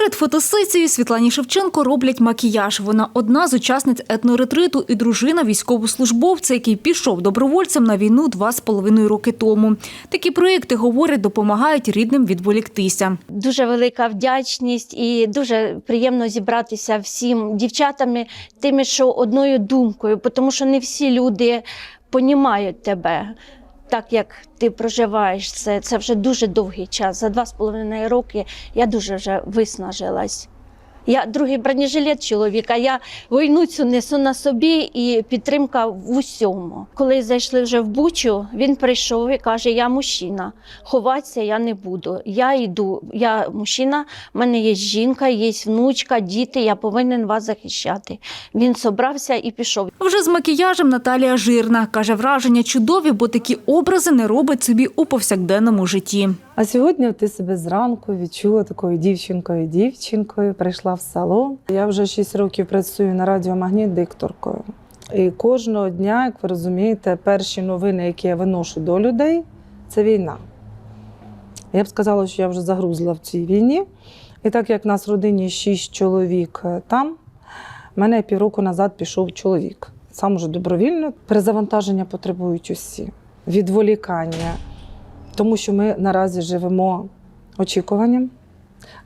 Перед фотосесією Світлані Шевченко роблять макіяж. Вона одна з учасниць етноретриту і дружина військовослужбовця, який пішов добровольцем на війну два з половиною роки тому. Такі проєкти, говорить, допомагають рідним відволіктися. Дуже велика вдячність і дуже приємно зібратися всім дівчатами, тими, що одною думкою, тому що не всі люди понімають тебе. Так як ти проживаєш це, це вже дуже довгий час. За два з половиною роки я дуже вже виснажилась. Я другий бронежилет чоловіка. Я війну цю несу на собі і підтримка в усьому. Коли зайшли вже в Бучу, він прийшов і каже: Я мужчина, ховатися я не буду. Я йду, я мужчина, в мене є жінка, є внучка, діти. Я повинен вас захищати. Він собрався і пішов. Вже з макіяжем Наталія жирна. Каже, враження чудові, бо такі образи не робить собі у повсякденному житті. А сьогодні ти себе зранку відчула такою дівчинкою дівчинкою, прийшла в салон. Я вже 6 років працюю на радіомагніт дикторкою. І кожного дня, як ви розумієте, перші новини, які я виношу до людей, це війна. Я б сказала, що я вже загрузла в цій війні. І так як в нас в родині 6 чоловік е, там, в мене півроку назад пішов чоловік. Сам уже добровільно. Перезавантаження потребують усі, відволікання, тому що ми наразі живемо очікуванням,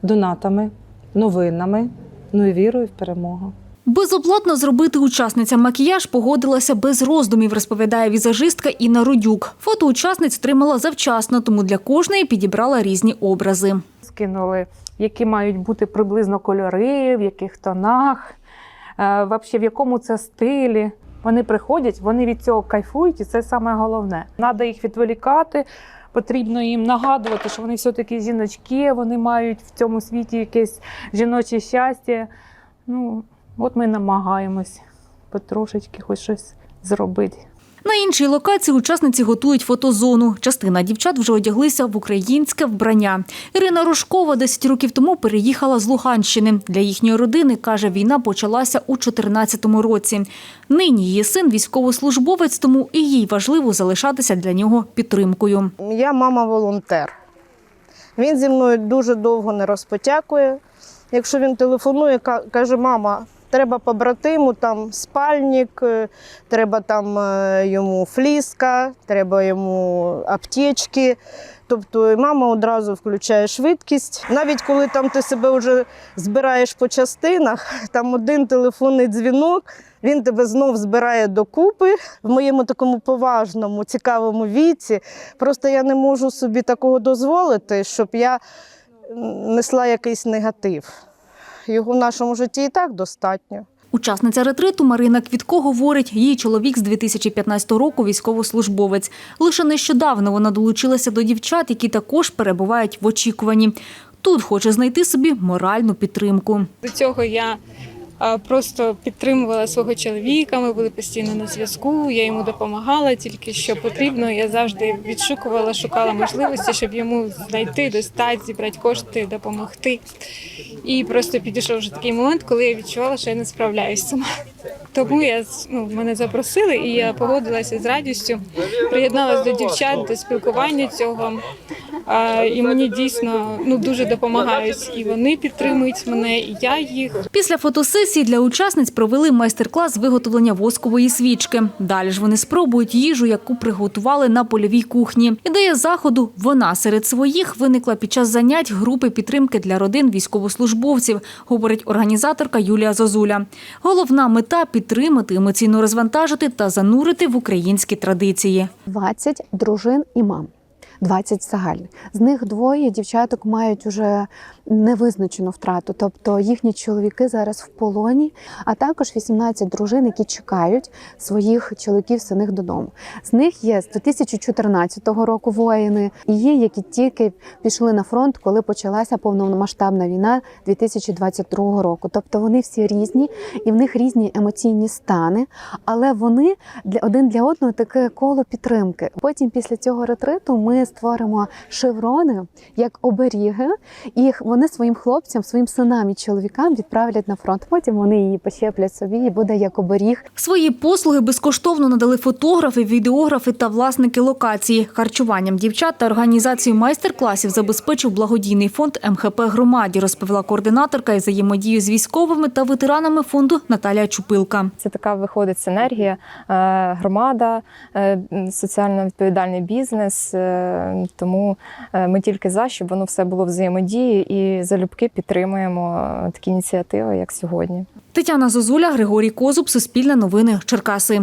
донатами, новинами, ну і вірою в перемогу. Безоплатно зробити учасницям макіяж погодилася без роздумів, розповідає візажистка Інна Рудюк. Фото учасниць тримала завчасно, тому для кожної підібрала різні образи. скинули, які мають бути приблизно кольори, в яких тонах, е, в якому це стилі. Вони приходять, вони від цього кайфують, і це саме головне. Треба їх відволікати. Потрібно їм нагадувати, що вони все-таки жіночки, вони мають в цьому світі якесь жіноче щастя. Ну, от ми намагаємось потрошечки хоч щось зробити. На іншій локації учасниці готують фотозону. Частина дівчат вже одяглися в українське вбрання. Ірина Рожкова 10 років тому переїхала з Луганщини. Для їхньої родини, каже, війна почалася у 2014 році. Нині її син військовослужбовець, тому і їй важливо залишатися для нього підтримкою. Я мама-волонтер. Він зі мною дуже довго не розпотякує. Якщо він телефонує, ка- каже, мама, треба побратиму, там спальник, е, треба там е, йому фліска, треба йому аптечки. Тобто мама одразу включає швидкість. Навіть коли там ти себе вже збираєш по частинах, там один телефонний дзвінок, він тебе знов збирає докупи в моєму такому поважному, цікавому віці. Просто я не можу собі такого дозволити, щоб я несла якийсь негатив. Його в нашому житті і так достатньо. Учасниця ретриту Марина Квітко говорить, її чоловік з 2015 року військовослужбовець. Лише нещодавно вона долучилася до дівчат, які також перебувають в очікуванні. Тут хоче знайти собі моральну підтримку. До цього я просто підтримувала свого чоловіка. Ми були постійно на зв'язку. Я йому допомагала тільки що потрібно. Я завжди відшукувала, шукала можливості, щоб йому знайти, достати, зібрати кошти, допомогти. І просто підійшов вже такий момент, коли я відчувала, що я не справляюсь сама. Тому я ну, мене запросили, і я погодилася з радістю, приєдналася до дівчат, до спілкування цього. А, і мені дійсно ну дуже допомагають. І вони підтримують мене, і я їх. Після фотосесії для учасниць провели майстер-клас виготовлення воскової свічки. Далі ж вони спробують їжу, яку приготували на польовій кухні. Ідея заходу вона серед своїх виникла під час занять групи підтримки для родин військовослужбовців, говорить організаторка Юлія Зозуля. Головна мета підтримати, емоційно розвантажити та занурити в українські традиції. 20 дружин і мам. 20 загальних. З них двоє дівчаток мають уже невизначену втрату, тобто їхні чоловіки зараз в полоні, а також 18 дружин, які чекають своїх чоловіків синих додому. З них є з 2014 року воїни, і є, які тільки пішли на фронт, коли почалася повномасштабна війна 2022 року. Тобто вони всі різні, і в них різні емоційні стани, але вони для один для одного таке коло підтримки. Потім, після цього ретриту, ми створимо шеврони як оберіги, і вони своїм хлопцям, своїм синам і чоловікам відправлять на фронт. Потім вони її пощеплять собі і буде як оберіг. Свої послуги безкоштовно надали фотографи, відеографи та власники локації. Харчуванням дівчат та організацією майстер-класів забезпечив благодійний фонд МХП громаді, розповіла координаторка із взаємодії з військовими та ветеранами фонду Наталія Чупилка. Це така виходить синергія, е, громада, е, соціально відповідальний бізнес. Тому е, ми тільки за, щоб воно все було взаємодії і залюбки підтримуємо е, такі ініціативи, як сьогодні. Тетяна Зозуля, Григорій Козуб, Суспільне новини, Черкаси.